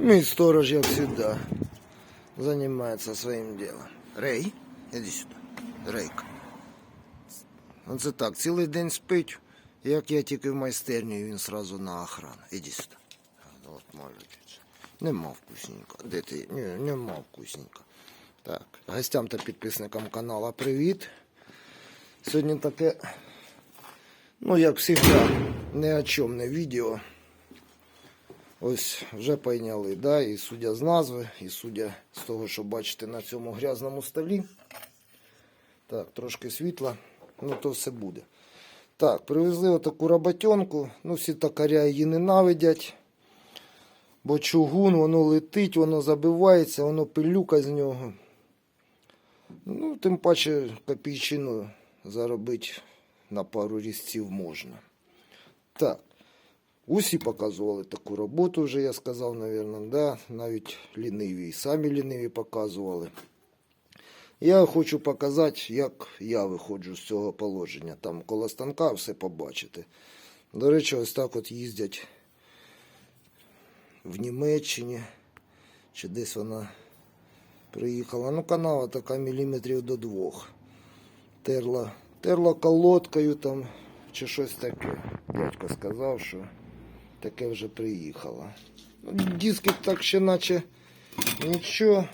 Мій сторож, як завжди, займається своїм ділом. Рей, іди сюди. Рейка. Оце так, цілий день спить. Як я тільки в майстерні, він сразу на охрану. Іди сюди. А, От молодець. Нема вкусненько. Де ти? Ні, нема вкусненько. Так, гостям та підписникам каналу привіт. Сьогодні таке, ну як завжди, ні о чому не відео. Ось вже пойняли, да? і судя з назви, і судя з того, що бачите на цьому грязному столі. Так, трошки світла, ну то все буде. Так, привезли отаку роботенку. Ну, всі токаря її ненавидять. Бо чугун, воно летить, воно забивається, воно пилюка з нього. Ну, тим паче копійчину заробити на пару різців можна. Так. Усі показували таку роботу, вже я сказав, мабуть, да? навіть ліниві, і самі ліниві показували. Я хочу показати, як я виходжу з цього положення. Там коло станка все побачите. До речі, ось так от їздять в Німеччині. Чи десь вона приїхала. Ну, канава така міліметрів до двох. Терла, терла колодкою там, чи щось таке. Дядько сказав, що таке вже приїхало. Ну, диски так ще наче нічого.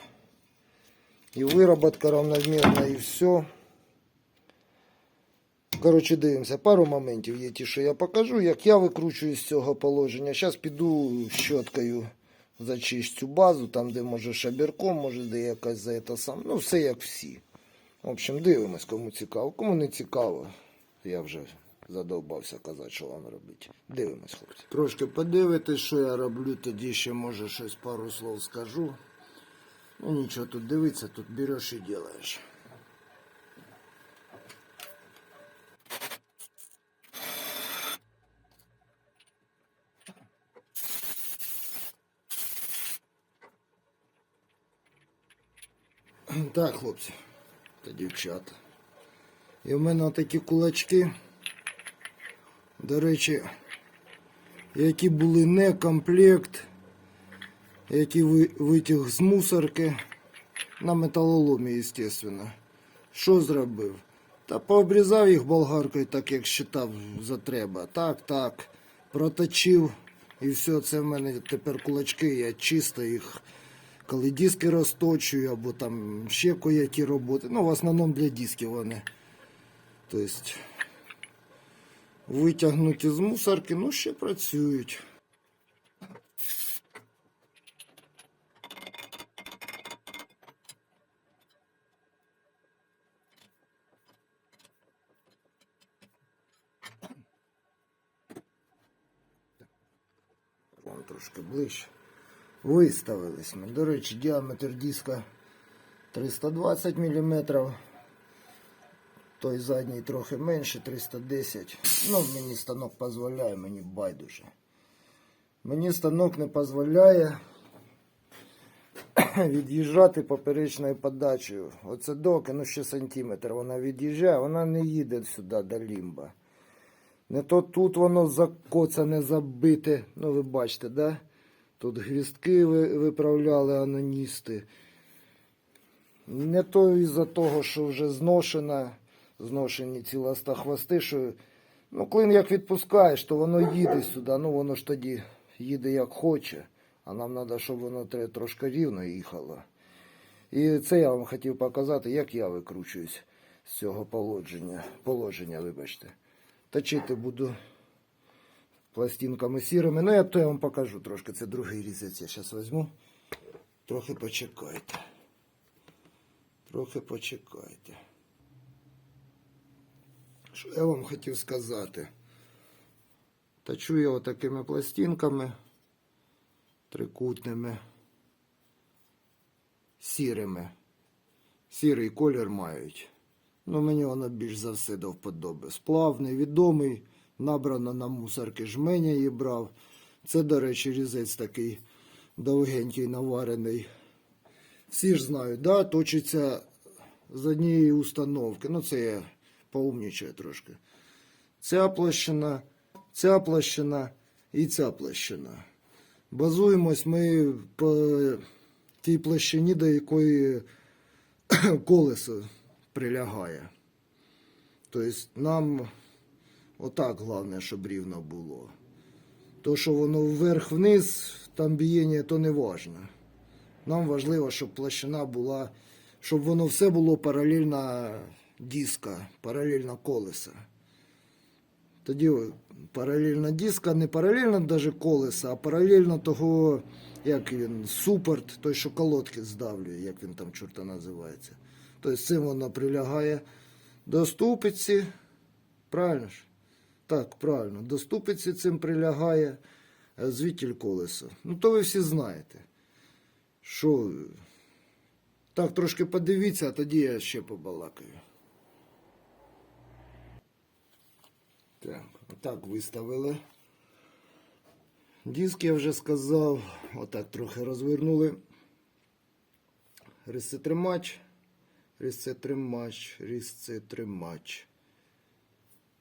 І вироботка равномірна, і все. Коротше, дивимося, пару моментів є ті, що я покажу, як я викручую з цього положення. Зараз піду щоткою зачищу базу, там, де може шабірком, може де якась за це сам. Ну, все як всі. В общем, дивимось, кому цікаво. Кому не цікаво, я вже задовбався казати, що вам робити. Дивимось, хлопці. Трошки подивитись, що я роблю, тоді ще може щось пару слов скажу. Ну нічого, тут дивиться, тут береш і делаєш. Так, хлопці та дівчата. І в мене такі кулачки. До речі, які були не комплект, які витяг з мусорки на металоломі, звісно. Що зробив? Та пообрізав їх болгаркою, так як считав за треба. Так, так. Проточив. І все, це в мене тепер кулачки, я чисто їх, коли диски розточую, або там ще які роботи. Ну, в основному для дисків вони. Тобто, витягнуті з мусорки, ну ще працюють. Вон трошки ближче. Виставились ми. До речі, діаметр диска 320 мм. Той задній трохи менше, 310. Ну, мені станок дозволяє, мені байдуже. Мені станок не дозволяє від'їжджати поперечною подачею. Оце доки, ну ще сантиметр. Вона від'їжджає, вона не їде сюди до лімба. Не то тут воно закоцане, забите. Ну, ви бачите, да? Тут гвіздки ви- виправляли аноністи. Не то із-за того, що вже зношена, зношені ці ластохвости, що ну, клин як відпускаєш, то воно їде сюди. Ну воно ж тоді їде як хоче. А нам треба, щоб воно трошки рівно їхало. І це я вам хотів показати, як я викручуюсь з цього положення. Положення, вибачте. Точити буду пластинками сірими. Ну, я то я вам покажу трошки. Це другий різець. Я зараз візьму. Трохи почекайте. Трохи почекайте. Що я вам хотів сказати? Точу я отакими пластинками трикутними, сірими. Сірий колір мають. Ну, мені воно більш за все до вподоби. Сплав невідомий, набрано на мусорки жменя її брав. Це, до речі, різець такий довгенький, наварений. Всі ж знають, да, точиться з однієї установки. Ну, це я поумнічаю трошки. Ця площина, ця площина і ця площина. Базуємось ми по тій площині, до якої колесо прилягає. Тобто нам отак головне, щоб рівно було. То, що воно вверх-вниз, там бієння, то не важно. Нам важливо, щоб площина була, щоб воно все було паралельно диска, паралельно колеса. Тоді паралельно диска, не паралельно даже колеса, а паралельно того, як він, супорт, той, що колодки здавлює, як він там чорта називається. Тобто цим воно прилягає до ступиці. Правильно ж? Так, правильно. До ступиці цим прилягає е, звідтіль колесо. Ну, то ви всі знаєте. Що. Так, трошки подивіться, а тоді я ще побалакаю. Так, отак виставили. Диск я вже сказав. Отак трохи розвернули. Різцетримач, різцетримач, різцетримач.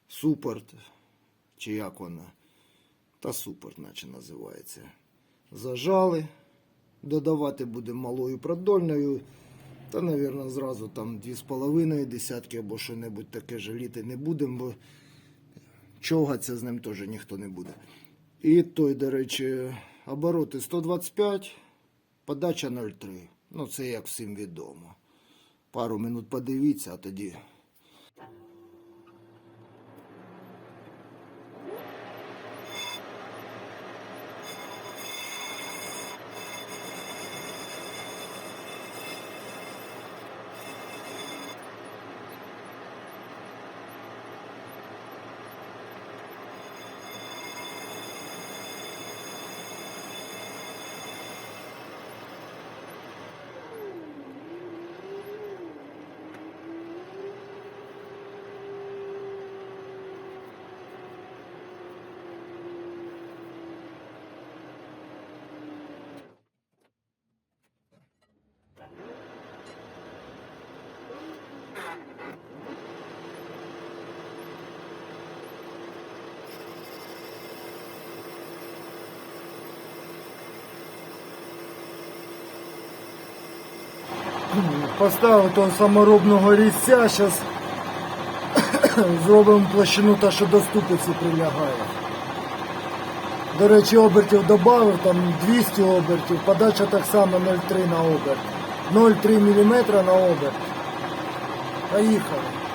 Супорт. Чи як вона? Та супорт, наче називається. Зажали. Додавати будемо малою продольною. Та, мабуть, зразу там 2,5 десятки або що-небудь таке жаліти не будемо, бо човгатися з ним теж ніхто не буде. І той, до речі, обороти 125, подача 0,3. Ну, це як всім відомо. Пару минут подивіться, а тоді. Поставив того саморобного різця, зараз зробимо площину та, що до ступиці прилягає. До речі, обертів додав, там 200 обертів, подача так само 0,3 на оберт. 0,3 мм на оберт. Поїхали.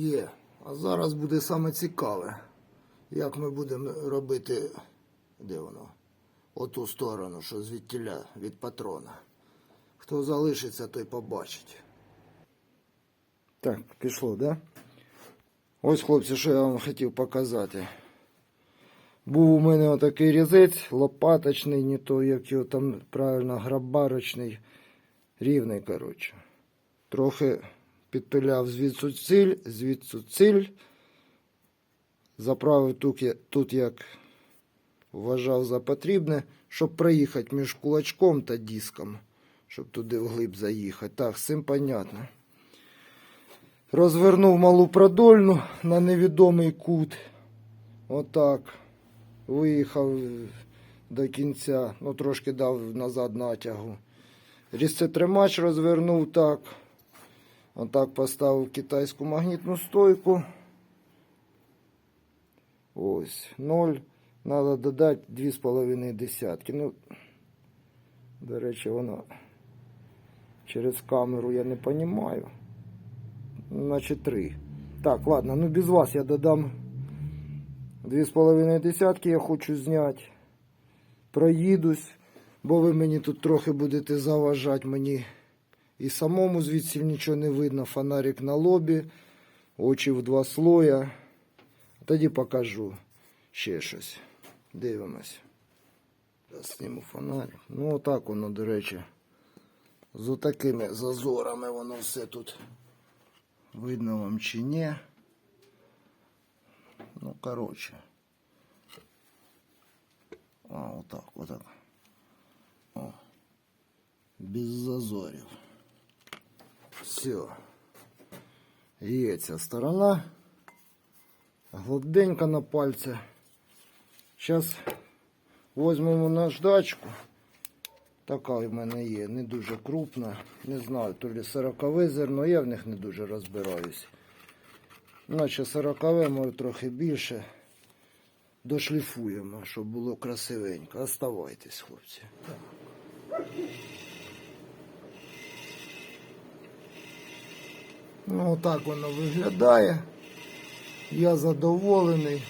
Є. А зараз буде саме цікаве, як ми будемо робити, де воно? Оту сторону, що звідтіля від патрона. Хто залишиться, той побачить. Так, пішло, да? Ось, хлопці, що я вам хотів показати. Був у мене отакий різець, лопаточний, не то, як його там правильно, грабарочний, рівний, коротше. Трохи підпиляв звідсуціль, звідсуціль. Заправив тут, тут як вважав за потрібне, щоб проїхати між кулачком та диском, щоб туди вглиб заїхати. Так, з цим понятно. Розвернув малу продольну на невідомий кут. Отак. Виїхав до кінця, ну трошки дав назад натягу. Різцетримач розвернув так. Отак поставив китайську магнітну стойку. Ось, 0. Надо додати 2,5 десятки. Ну, до речі, воно через камеру я не розумію. Значить 3. Так, ладно, ну без вас я додам 2,5 десятки я хочу зняти. Проїдусь, бо ви мені тут трохи будете заважати мені. І самому звідси нічого не видно. Фонарик на лобі, очі в два слоя. Тоді покажу ще щось. Дивимось. Зніму фонарик. Ну отак воно, до речі. З отакими зазорами воно все тут. Видно вам чи ні. короче. А, отак, отак. О. Без зазорів. Все. Є ця сторона. Гладенько на пальці. Зараз візьмемо наждачку. Така в мене є, не дуже крупна. Не знаю, то ли сорокове зерно, я в них не дуже розбираюсь. Наче сорокове, може трохи більше. Дошліфуємо, щоб було красивенько. Оставайтесь, хлопці. Ну, отак воно виглядає. Я задоволений.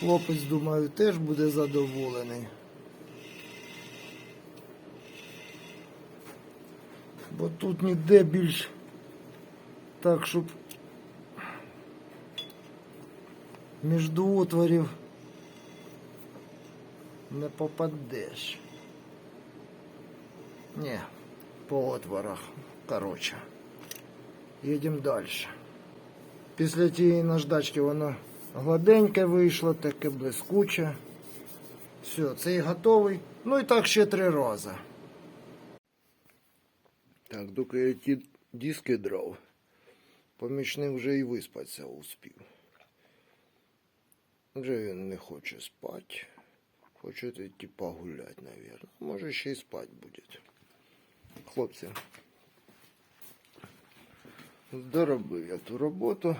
Хлопець, думаю, теж буде задоволений. Бо тут ніде більш так, щоб між отворів не попадеш. Ні, по отворах. Короче. Їдемо далі. Після тієї наждачки воно гладеньке вийшло, таке блискуче. Все, цей готовий. Ну і так ще три рази. Так, доки я ті диски драв, помічник вже і виспатися успів. Вже він не хоче спати. Хоче йти погулять, наверное. Може ще й спати буде. Хлопці. Доробив я ту роботу.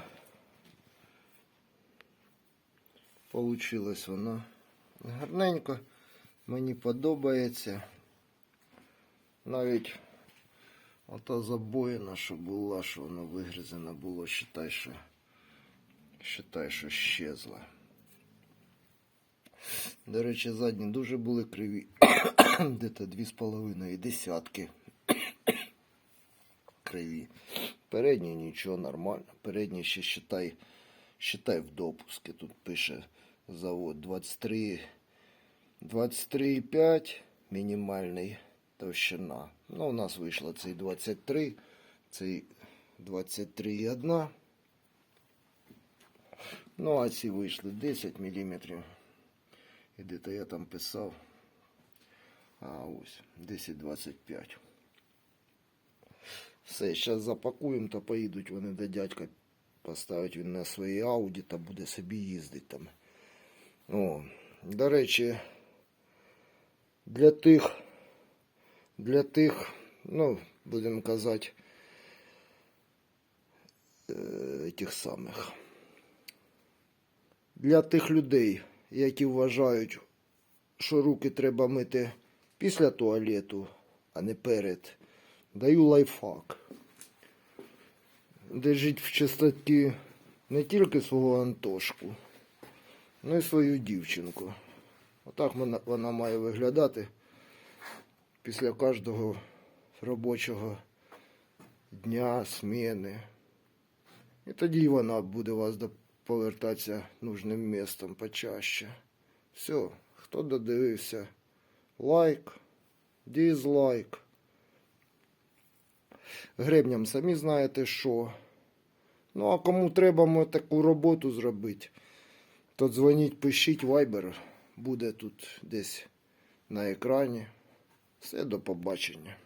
Получилось воно гарненько. Мені подобається. Навіть ота забоїна, що була, що воно вигризено було, считай, що, считай, що щезла. До речі, задні дуже були криві. Де-то дві з половиною десятки криві. Передні нічого нормально. Передні ще считай, считай в допуске. Тут пише завод 23, 23,5 мінімальний товщина. Ну, у нас вийшло цей 23, цей 23,1. Ну, а ці вийшли 10 мм. І де-то я там писав. А ось 10-25. Все, зараз запакуємо та поїдуть вони до дядька. Поставить він на своїй ауді та буде собі їздити там. О, до речі, для тих, для тих, ну, будемо казати, е, тих самих. Для тих людей, які вважають, що руки треба мити після туалету, а не перед. Даю лайфхак. Держіть в чистоті не тільки свого Антошку, ну і свою дівчинку. Отак вона, має виглядати після кожного робочого дня, зміни. І тоді вона буде вас повертатися нужним містом почаще. Все, хто додивився, лайк, дізлайк. Гребням самі знаєте що. Ну, а кому треба ми таку роботу зробити, то дзвоніть, пишіть вайбер. буде тут десь на екрані. Все, до побачення.